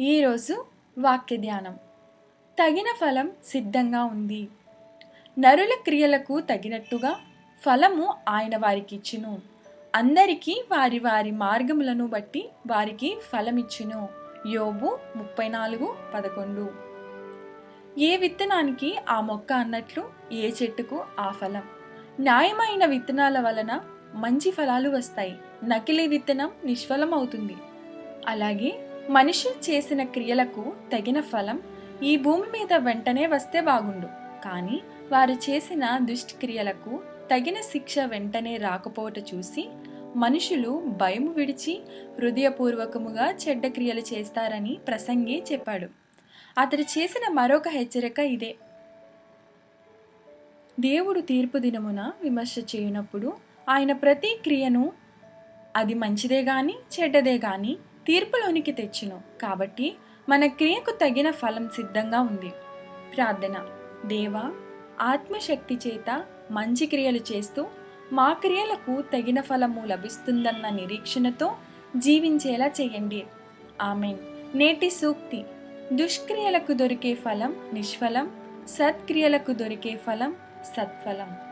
ఈరోజు వాక్య ధ్యానం తగిన ఫలం సిద్ధంగా ఉంది. నరుల క్రియలకు తగినట్టుగా ఫలము ఆయన వారికి ఇచ్చును అందరికీ వారి వారి మార్గములను బట్టి వారికి ఫలమిచ్చును. యోబు ముప్పై నాలుగు పదకొండు. ఏ విత్తనానికి ఆ మొక్క అన్నట్లు ఏ చెట్టుకు ఆ ఫలం? న్యాయమైన విత్తనాల వలన మంచి ఫలాలు వస్తాయి. నకిలీ విత్తనం నిష్ఫలం అవుతుంది అలాగే మనిషి చేసిన క్రియలకు తగిన ఫలం ఈ భూమి మీద వెంటనే వస్తే బాగుండు. కానీ వారు చేసిన దుష్క్రియలకు తగిన శిక్ష వెంటనే రాకపోవట చూసి మనుషులు భయం విడిచి హృదయపూర్వకముగా చెడ్డ క్రియలు చేస్తారని ప్రసంగి చెప్పాడు. అతడు చేసిన మరొక హెచ్చరిక ఇదే. దేవుడు తీర్పు దినమున విమర్శ చేయనప్పుడు ఆయన ప్రతి క్రియను అది మంచిదే కానీ చెడ్డదే కానీ తీర్పులోనికి తెచ్చును. కాబట్టి మన క్రియకు తగిన ఫలం సిద్ధంగా ఉంది. ప్రార్థన. దేవా ఆత్మశక్తి చేత మంచి క్రియలు చేస్తూ మా క్రియలకు తగిన ఫలము లభిస్తుందన్న నిరీక్షణతో జీవించేలా చేయండి. ఆమెన్. నేటి సూక్తి. దుష్క్రియలకు దొరికే ఫలం నిష్ఫలం సత్క్రియలకు దొరికే ఫలం సత్ఫలం.